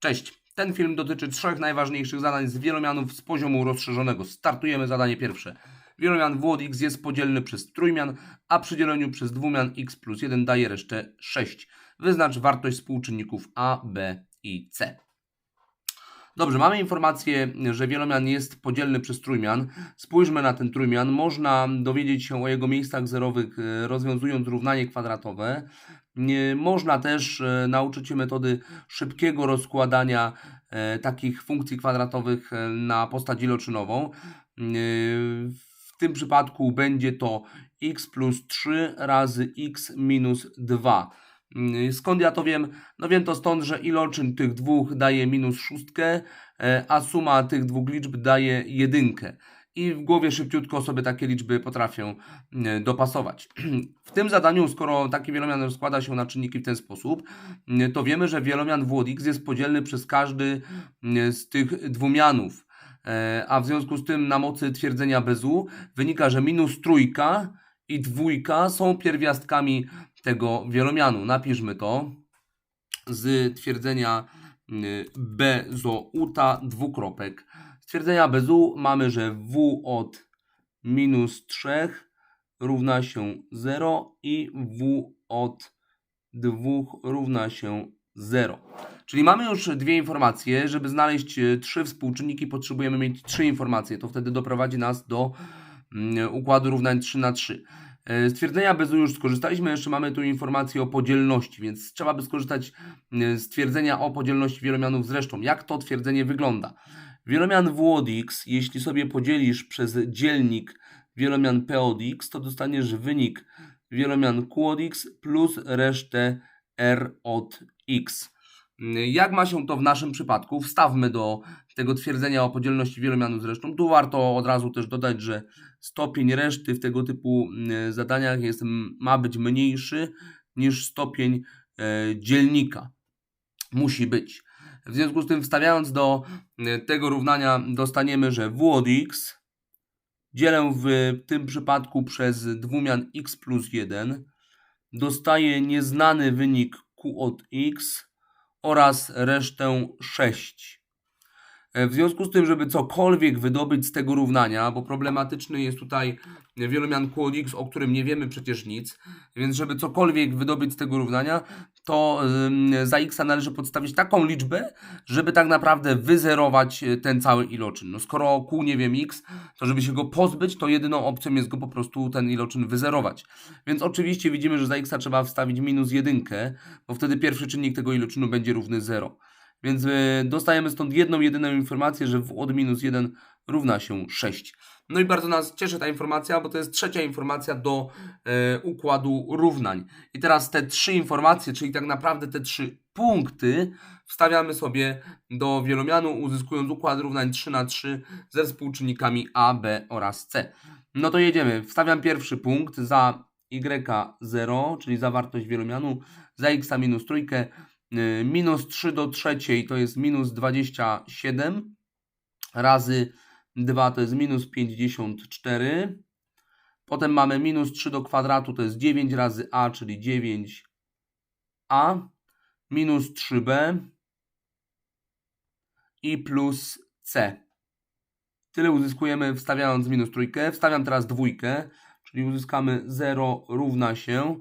Cześć. Ten film dotyczy trzech najważniejszych zadań z wielomianów z poziomu rozszerzonego. Startujemy zadanie pierwsze. Wielomian WOD x jest podzielny przez trójmian, a przy dzieleniu przez dwumian x plus 1 daje resztę 6. Wyznacz wartość współczynników a, b i c. Dobrze, mamy informację, że wielomian jest podzielny przez trójmian. Spójrzmy na ten trójmian. Można dowiedzieć się o jego miejscach zerowych e, rozwiązując równanie kwadratowe. Można też e, nauczyć się metody szybkiego rozkładania e, takich funkcji kwadratowych e, na postać iloczynową. W tym przypadku będzie to x plus 3 razy x minus 2. Mm, Skąd ja to wiem? No wiem to stąd, że iloczyn tych dwóch daje minus szóstkę, a suma tych dwóch liczb daje jedynkę. I w głowie szybciutko sobie takie liczby potrafię mm, dopasować. W tym zadaniu, skoro taki wielomian rozkłada się na czynniki w ten sposób, mm, to wiemy, że wielomian WODX jest podzielny przez każdy mm, z tych dwumianów. E, A w związku z tym na mocy twierdzenia Bezu wynika, że minus trójka i dwójka są pierwiastkami tego wielomianu. Napiszmy to z twierdzenia Bezouta dwukropek. Z twierdzenia Bezu mamy, że W od minus 3 równa się 0 i W od 2 równa się 0. Czyli mamy już dwie informacje. Żeby znaleźć y, trzy współczynniki, potrzebujemy mieć trzy informacje. To wtedy doprowadzi nas do mm, układu równań 3 na 3. E, Z twierdzenia Bezu już skorzystaliśmy, jeszcze mamy tu informację o podzielności, więc trzeba by skorzystać e, z twierdzenia o podzielności wielomianów zresztą. Jak to twierdzenie wygląda? Wielomian W od x, jeśli sobie podzielisz przez dzielnik wielomian P od x, to dostaniesz wynik wielomian Q x plus resztę R od x. Jak ma się to w naszym przypadku? Wstawmy do tego twierdzenia o podzielności wielomianów zresztą. Tu warto od razu też dodać, że stopień reszty w tego typu mm, zadaniach jest, ma być mniejszy niż stopień e, dzielnika. Musi być. W związku z tym, wstawiając do e, tego równania, dostaniemy, że w od x dzielę w tym przypadku przez dwumian x plus 1, dostaję nieznany wynik q od x oraz resztę 6. E, W związku z tym, żeby cokolwiek wydobyć z tego równania, bo problematyczny jest tutaj wielomian Q od x, o którym nie wiemy przecież nic, więc żeby cokolwiek wydobyć z tego równania, to za x należy podstawić taką liczbę, żeby tak naprawdę wyzerować e, ten cały iloczyn. No skoro Q nie wiem x, to żeby się go pozbyć, to jedyną opcją jest go po prostu ten iloczyn wyzerować. Więc oczywiście widzimy, że za x trzeba wstawić minus jedynkę, bo wtedy pierwszy czynnik tego iloczynu będzie równy 0. Więc y, dostajemy stąd jedną, jedyną informację, że w od minus 1 równa się 6. No i bardzo nas cieszy ta informacja, bo to jest trzecia informacja do e, układu równań. I teraz te trzy informacje, czyli tak naprawdę te trzy punkty, wstawiamy sobie do wielomianu, uzyskując układ równań 3 na 3 ze współczynnikami a, b oraz c. No to jedziemy. Wstawiam pierwszy punkt za y0, czyli za wartość wielomianu, za x minus trójkę, minus 3 do trzeciej to jest minus 27 razy 2 to jest minus 54. Potem mamy minus 3 do kwadratu to jest 9 razy a, czyli 9a. Minus 3b i plus c. Tyle uzyskujemy wstawiając minus trójkę. Wstawiam teraz dwójkę, czyli uzyskamy 0 równa się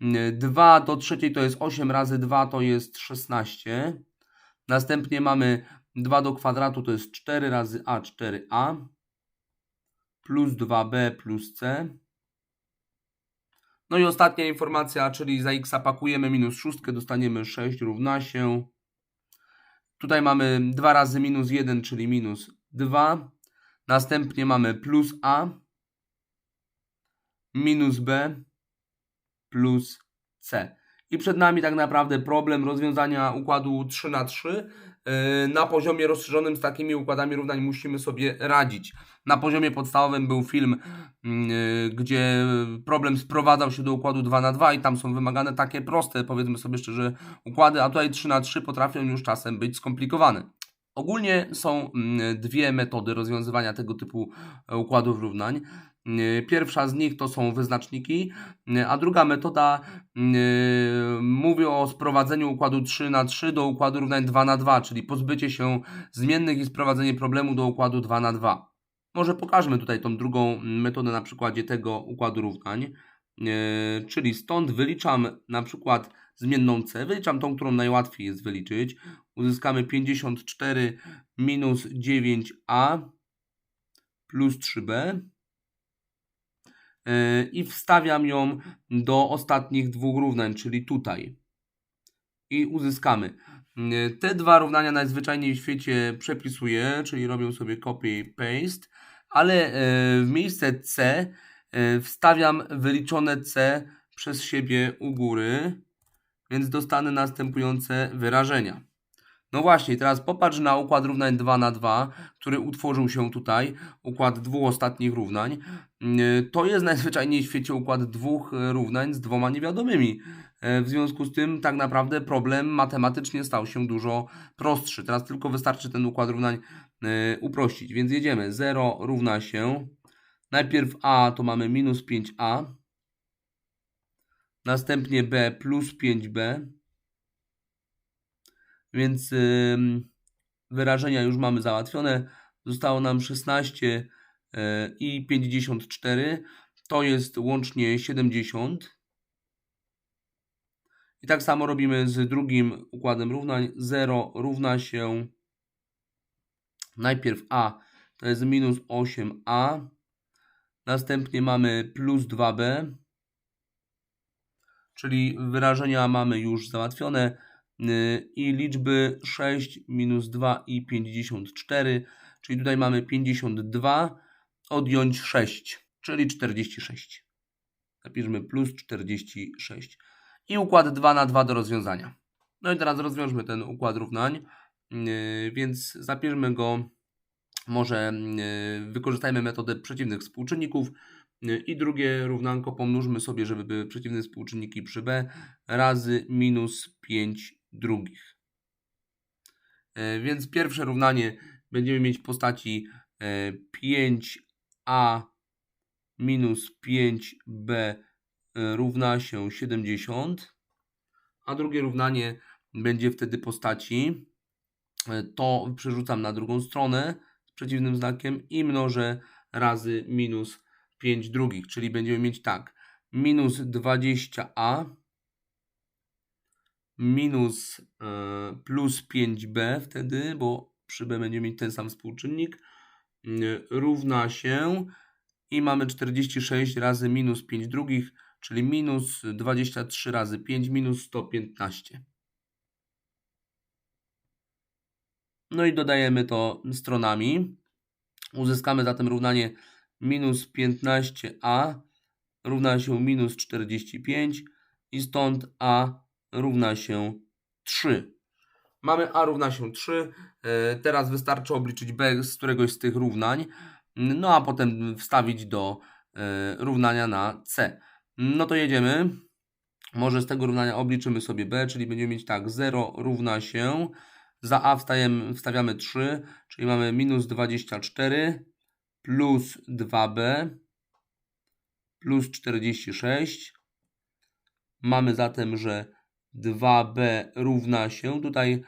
2 do trzeciej to jest 8 razy 2 to jest 16. Następnie mamy 2 do kwadratu to jest 4 razy a 4a plus 2b plus c. No i ostatnia informacja, czyli za x pakujemy minus 6, dostaniemy 6 równa się. Tutaj mamy 2 razy minus 1, czyli minus 2. Następnie mamy plus a minus b plus c. I przed nami tak naprawdę problem rozwiązania układu 3 na 3 Yy, Na poziomie rozszerzonym z takimi układami równań musimy sobie radzić. Na poziomie podstawowym był film, yy, gdzie problem sprowadzał się do układu 2 na 2 i tam są wymagane takie proste, powiedzmy sobie szczerze, układy, a tutaj 3 na 3 potrafią już czasem być skomplikowane. Ogólnie są mm, dwie metody rozwiązywania tego typu układów równań. Y, Pierwsza z nich to są wyznaczniki, y, a druga metoda y, mówi o sprowadzeniu układu 3 na 3 do układu równań 2 na 2, czyli pozbycie się zmiennych i sprowadzenie problemu do układu 2 na 2. Może pokażmy tutaj tą drugą metodę na przykładzie tego układu równań. Czyli stąd wyliczam na przykład zmienną c, wyliczam tą, którą najłatwiej jest wyliczyć. Uzyskamy 54 minus 9a plus 3b e, i wstawiam ją do ostatnich dwóch równań, czyli tutaj. I uzyskamy. E, te dwa równania najzwyczajniej w świecie przepisuję, czyli robię sobie copy paste, ale w miejsce c wstawiam wyliczone C przez siebie u góry, więc dostanę następujące wyrażenia. No właśnie, teraz popatrz na układ równań 2 na 2, który utworzył się tutaj, układ dwóch ostatnich równań. E, to jest najzwyczajniej w świecie układ dwóch równań z dwoma niewiadomymi. E, w związku z tym tak naprawdę problem matematycznie stał się dużo prostszy. Teraz tylko wystarczy ten układ równań uprościć. Więc jedziemy. 0 równa się Najpierw a to mamy minus 5a, następnie b plus 5b, więc wyrażenia już mamy załatwione. Zostało nam 16 yy, i 54, to jest łącznie 70. I tak samo robimy z drugim układem równań. 0 równa się najpierw a to jest minus 8a Następnie mamy plus 2b, czyli wyrażenia mamy już załatwione i liczby 6 minus 2 i 54, czyli tutaj mamy 52, odjąć 6, czyli 46. Zapiszmy plus 46. I układ 2 na 2 do rozwiązania. No i teraz rozwiążmy ten układ równań, y, więc zapiszmy go może y, wykorzystajmy metodę przeciwnych współczynników. Y, I drugie równanko pomnóżmy sobie, żeby były przeciwne współczynniki przy b razy minus 5 drugich. Y, więc pierwsze równanie będziemy mieć w postaci 5a minus 5b równa się 70, a drugie równanie będzie wtedy postaci, to przerzucam na drugą stronę, przeciwnym znakiem i mnożę razy minus 5 drugich, czyli będziemy mieć tak, minus 20a minus e, plus 5b wtedy, bo przy b będziemy mieć ten sam współczynnik, e, równa się i mamy 46 razy minus 5 drugich, czyli minus 23 razy 5 minus 115. No i dodajemy to stronami. Uzyskamy zatem równanie minus 15a równa się minus 45 i stąd a równa się 3. Mamy a równa się 3. E, teraz wystarczy obliczyć b z któregoś z tych równań, no a potem wstawić do e, równania na c. No to jedziemy. Może z tego równania obliczymy sobie b, czyli będziemy mieć tak 0 równa się za a wstajemy, wstawiamy 3, czyli mamy minus 24 plus 2b plus 46. Mamy zatem, że 2b równa się, tutaj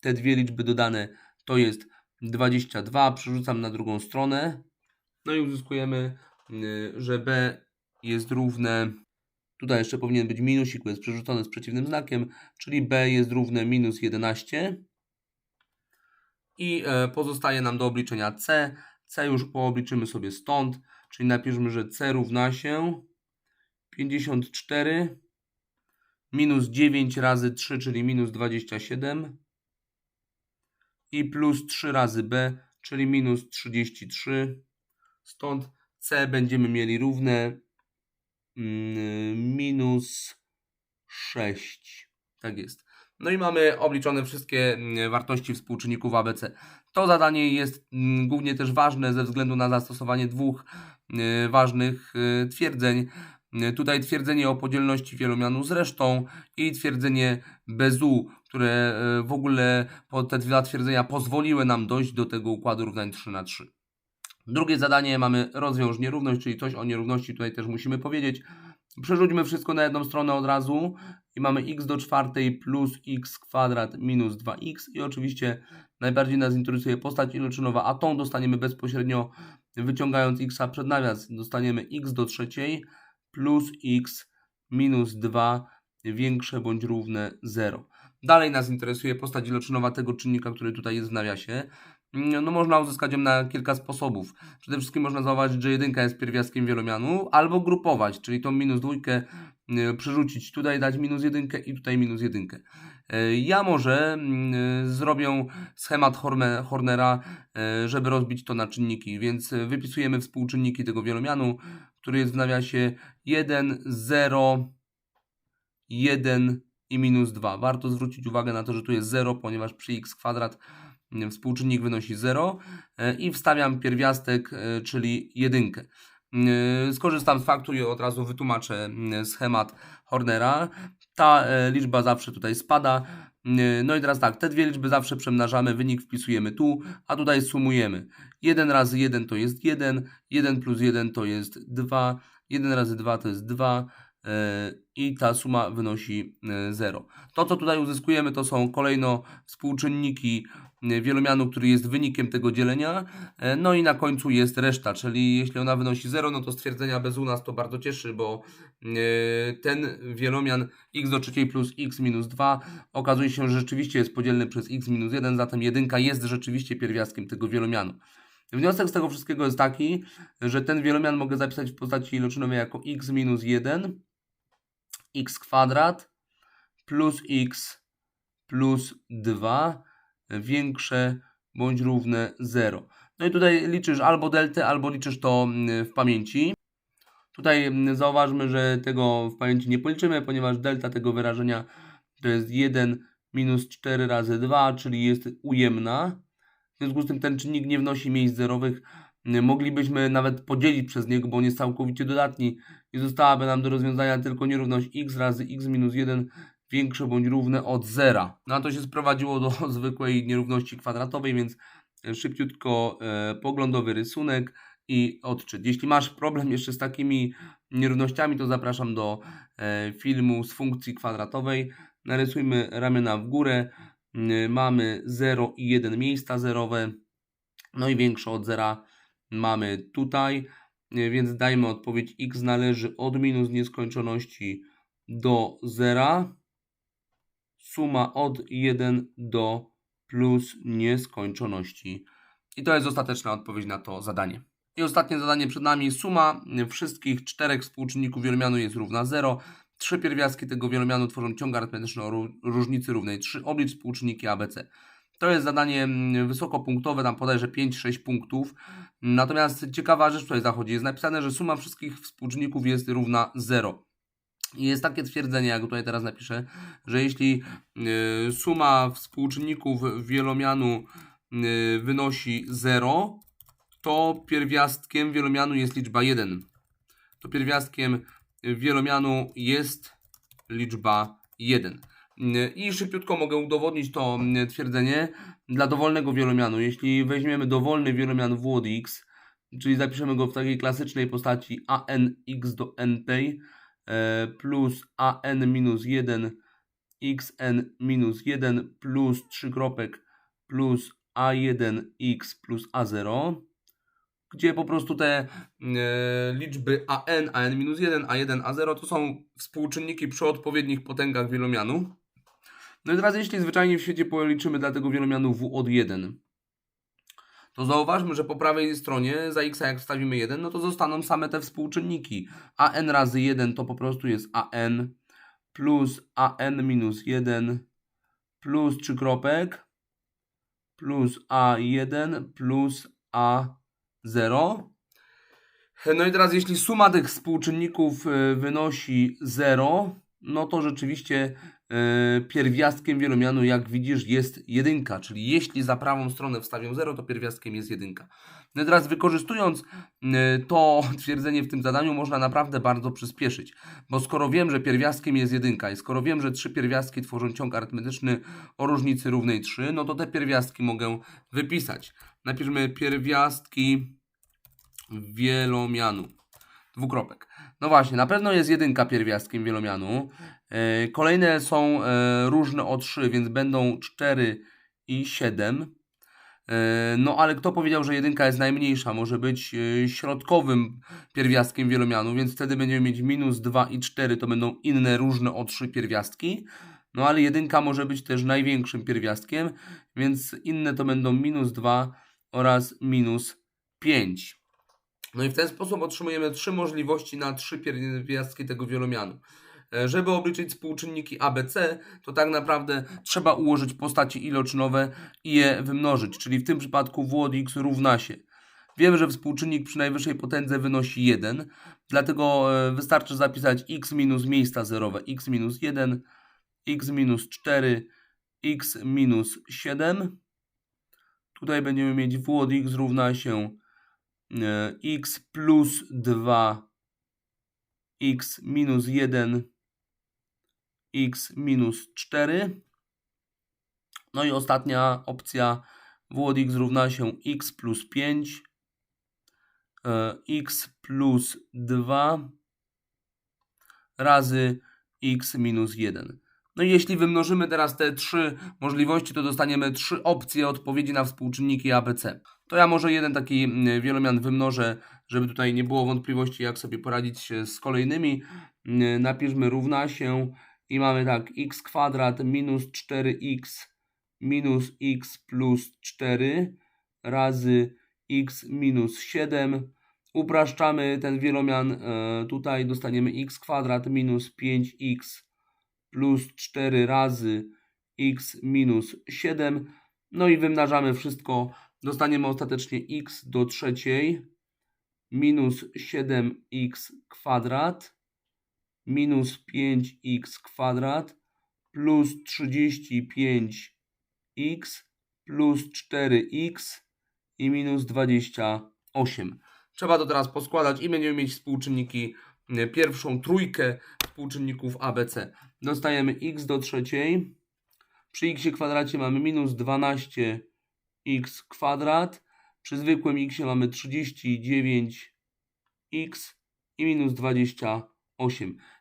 te dwie liczby dodane to jest 22, przerzucam na drugą stronę. No i uzyskujemy, y, że b jest równe, tutaj jeszcze powinien być minusik, bo jest przerzucone z przeciwnym znakiem, czyli b jest równe minus 11 i e, pozostaje nam do obliczenia C. C już poobliczymy sobie stąd, czyli napiszmy, że C równa się 54 minus 9 razy 3, czyli minus 27 i plus 3 razy B, czyli minus 33. Stąd C będziemy mieli równe mm, minus 6. Tak jest. No i mamy obliczone wszystkie mm, wartości współczynników ABC. To zadanie jest mm, głównie też ważne ze względu na zastosowanie dwóch y, ważnych y, twierdzeń. Y, tutaj twierdzenie o podzielności wielomianu z resztą i twierdzenie bez u, które w ogóle te dwa twierdzenia pozwoliły nam dojść do tego układu równań 3 na 3. Drugie zadanie mamy rozwiąż nierówność, czyli coś o nierówności tutaj też musimy powiedzieć. Przerzućmy wszystko na jedną stronę od razu i mamy x do czwartej plus x kwadrat minus 2x i oczywiście najbardziej nas interesuje postać iloczynowa, a tą dostaniemy bezpośrednio wyciągając x przed nawias. Dostaniemy x do trzeciej plus x minus 2 większe bądź równe 0. Dalej nas interesuje postać iloczynowa tego czynnika, który tutaj jest w nawiasie. No można uzyskać ją na kilka sposobów. Przede wszystkim można zauważyć, że jedynka jest pierwiastkiem wielomianu, albo grupować, czyli tą minus dwójkę y, przerzucić tutaj, dać minus jedynkę i tutaj minus jedynkę. Y, Ja może y, zrobię schemat Hornera, y, żeby rozbić to na czynniki, więc y, wypisujemy współczynniki tego wielomianu, który jest w nawiasie 1, 0, 1 i minus 2. Warto zwrócić uwagę na to, że tu jest 0, ponieważ przy x kwadrat współczynnik wynosi 0 e, i wstawiam pierwiastek, e, czyli jedynkę. E, Skorzystam z faktur i od razu wytłumaczę schemat Hornera. Ta liczba zawsze tutaj spada. E, No i teraz tak, te dwie liczby zawsze przemnażamy, wynik wpisujemy tu, a tutaj sumujemy. 1 razy 1 to jest 1, 1 plus 1 to jest 2, 1 razy 2 to jest 2 e, i ta suma wynosi e, 0. To, co tutaj uzyskujemy, to są kolejno współczynniki wielomianu, który jest wynikiem tego dzielenia. E, No i na końcu jest reszta, czyli jeśli ona wynosi 0, no to stwierdzenia bez u nas to bardzo cieszy, bo e, ten wielomian x do trzeciej plus x minus 2 okazuje się, że rzeczywiście jest podzielny przez x minus 1, zatem jedynka jest rzeczywiście pierwiastkiem tego wielomianu. Wniosek z tego wszystkiego jest taki, że ten wielomian mogę zapisać w postaci iloczynowej jako x minus 1, x kwadrat plus x plus 2 większe bądź równe 0. No i tutaj liczysz albo deltę, albo liczysz to mm, w pamięci. Tutaj mm, zauważmy, że tego w pamięci nie policzymy, ponieważ delta tego wyrażenia to jest 1 minus 4 razy 2, czyli jest ujemna. W związku z tym ten czynnik nie wnosi miejsc zerowych. Moglibyśmy nawet podzielić przez niego, bo on jest całkowicie dodatni i zostałaby nam do rozwiązania tylko nierówność x razy x minus 1 większe bądź równe od zera. No a to się sprowadziło do zwykłej nierówności kwadratowej, więc szybciutko e, poglądowy rysunek i odczyt. Jeśli masz problem jeszcze z takimi nierównościami, to zapraszam do e, filmu z funkcji kwadratowej. Narysujmy ramiona w górę. Mamy 0 i 1 miejsca zerowe. No i większe od zera mamy tutaj, e, więc dajmy odpowiedź x należy od minus nieskończoności do zera. Suma od 1 do plus nieskończoności. I to jest ostateczna odpowiedź na to zadanie. I ostatnie zadanie przed nami. Suma wszystkich czterech współczynników wielomianu jest równa 0. Trzy pierwiastki tego wielomianu tworzą ciąg arytmetyczny o ró- różnicy równej 3. Oblicz współczynniki ABC. To jest zadanie mm, wysokopunktowe, tam podajże 5-6 punktów. Natomiast ciekawa rzecz tutaj zachodzi. Jest napisane, że suma wszystkich współczynników jest równa 0. Jest takie twierdzenie, jak tutaj teraz napiszę, że jeśli y, suma współczynników wielomianu y, wynosi 0, to pierwiastkiem wielomianu jest liczba 1. To pierwiastkiem wielomianu jest liczba 1. Y, I szybciutko mogę udowodnić to twierdzenie dla dowolnego wielomianu. Jeśli weźmiemy dowolny wielomian w od x, czyli zapiszemy go w takiej klasycznej postaci anx do ntej, e, plus an minus 1 xn minus 1 plus 3 kropek plus a1x plus a0, gdzie po prostu te e, liczby an, an minus 1, a1, a0 to są współczynniki przy odpowiednich potęgach wielomianu. No i teraz jeśli zwyczajnie w świecie policzymy dla tego wielomianu w od 1, to zauważmy, że po prawej stronie za x jak wstawimy 1, no to zostaną same te współczynniki. an razy 1 to po prostu jest an plus an minus 1 plus 3 kropek plus a1 plus a0. No i teraz jeśli suma tych współczynników y, wynosi 0, no to rzeczywiście pierwiastkiem wielomianu, jak widzisz, jest jedynka, czyli jeśli za prawą stronę wstawię 0, to pierwiastkiem jest jedynka. No teraz wykorzystując y, to twierdzenie w tym zadaniu, można naprawdę bardzo przyspieszyć, bo skoro wiem, że pierwiastkiem jest jedynka i skoro wiem, że trzy pierwiastki tworzą ciąg arytmetyczny o różnicy równej 3, no to te pierwiastki mogę wypisać. Napiszmy pierwiastki wielomianu. Dwukropek. No właśnie, na pewno jest jedynka pierwiastkiem wielomianu. E, kolejne są e, różne o 3, więc będą 4 i 7. E, no ale kto powiedział, że jedynka jest najmniejsza? Może być środkowym pierwiastkiem wielomianu, więc wtedy będziemy mieć minus 2 i 4, to będą inne różne o 3 pierwiastki. No ale jedynka może być też największym pierwiastkiem, więc inne to będą minus 2 oraz minus 5. No i w ten sposób otrzymujemy trzy możliwości na trzy pierwiastki tego wielomianu. E, Żeby obliczyć współczynniki ABC, to tak naprawdę trzeba ułożyć postaci iloczynowe i je wymnożyć, czyli w tym przypadku w od x równa się. Wiemy, że współczynnik przy najwyższej potędze wynosi 1, dlatego e, wystarczy zapisać x minus miejsca zerowe, x minus 1, x minus 4, x minus 7. Tutaj będziemy mieć w od x równa się e, x plus 2, x minus 1, x minus 4. No i ostatnia opcja w od x równa się x plus 5, e, x plus 2 razy x minus 1. No i jeśli wymnożymy teraz te trzy możliwości, to dostaniemy trzy opcje odpowiedzi na współczynniki ABC. To ja może jeden taki mm, wielomian wymnożę, żeby tutaj nie było wątpliwości, jak sobie poradzić z kolejnymi. Mm, Napiszmy równa się i mamy tak x kwadrat minus 4x minus x plus 4 razy x minus 7. Upraszczamy ten wielomian, e, tutaj dostaniemy x kwadrat minus 5x plus 4 razy x minus 7. No i wymnażamy wszystko. Dostaniemy ostatecznie x do trzeciej minus 7x kwadrat minus 5x kwadrat plus 35x plus 4x i minus 28. Trzeba to teraz poskładać i będziemy mieć współczynniki, e, pierwszą trójkę współczynników ABC. Dostajemy x do trzeciej. Przy x kwadracie mamy minus 12x kwadrat. Przy zwykłym x mamy 39x i minus 28.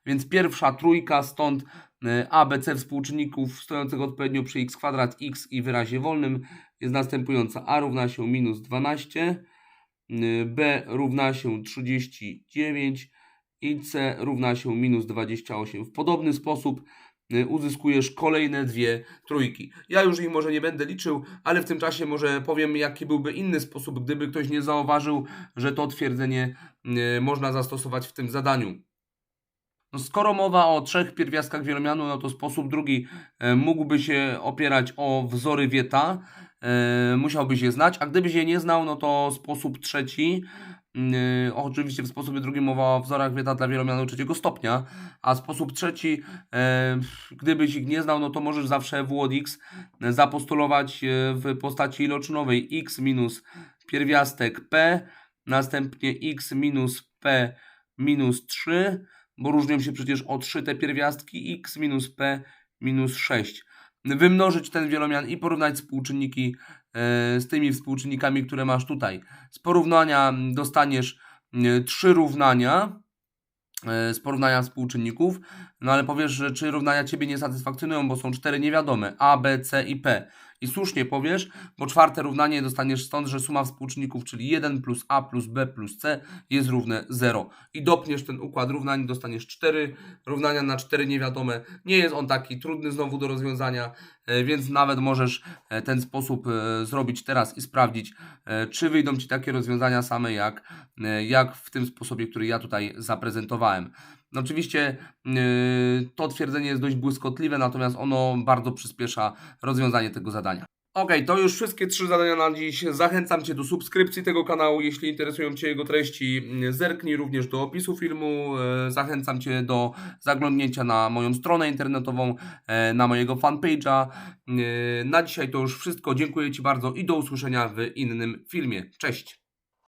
Więc pierwsza trójka, stąd e, ABC współczynników stojących odpowiednio przy x kwadrat, x i wyrazie wolnym jest następująca. A równa się minus 12, y, B równa się 39 i C równa się minus 28. W podobny sposób y, uzyskujesz kolejne dwie trójki. Ja już ich może nie będę liczył, ale w tym czasie może powiem, jaki byłby inny sposób, gdyby ktoś nie zauważył, że to twierdzenie można zastosować w tym zadaniu. No skoro mowa o trzech pierwiastkach wielomianu, no to sposób drugi e, mógłby się opierać o wzory Wieta, e, musiałbyś je znać, a gdybyś je nie znał, no to sposób trzeci, e, oczywiście w sposobie drugim mowa o wzorach Wieta dla wielomianu trzeciego stopnia, a sposób trzeci, gdybyś ich nie znał, no to możesz zawsze w od x zapostulować w postaci iloczynowej x minus pierwiastek p, następnie x minus p minus 3, bo różnią się przecież o 3 te pierwiastki x minus p minus 6. Wymnożyć ten wielomian i porównać współczynniki e, z tymi współczynnikami, które masz tutaj. Z porównania dostaniesz e, trzy równania e, z porównania współczynników, no ale powiesz, że czy równania Ciebie nie satysfakcjonują, bo są cztery niewiadome, a, b, c i p. I słusznie powiesz, bo czwarte równanie dostaniesz stąd, że suma współczynników, czyli 1 plus a plus b plus c jest równe 0. I dopniesz ten układ równań, dostaniesz 4 równania na 4 niewiadome. Nie jest on taki trudny znowu do rozwiązania, e, więc nawet możesz e, ten sposób e, zrobić teraz i sprawdzić, czy wyjdą Ci takie rozwiązania same jak, jak w tym sposobie, który ja tutaj zaprezentowałem. No oczywiście yy, to twierdzenie jest dość błyskotliwe, natomiast ono bardzo przyspiesza rozwiązanie tego zadania. Ok, to już wszystkie trzy zadania na dziś. Zachęcam Cię do subskrypcji tego kanału, jeśli interesują Cię jego treści. Zerknij również do opisu filmu. E, Zachęcam Cię do zaglądnięcia na moją stronę internetową, e, na mojego fanpage'a. Na dzisiaj to już wszystko. Dziękuję Ci bardzo i do usłyszenia w innym filmie. Cześć!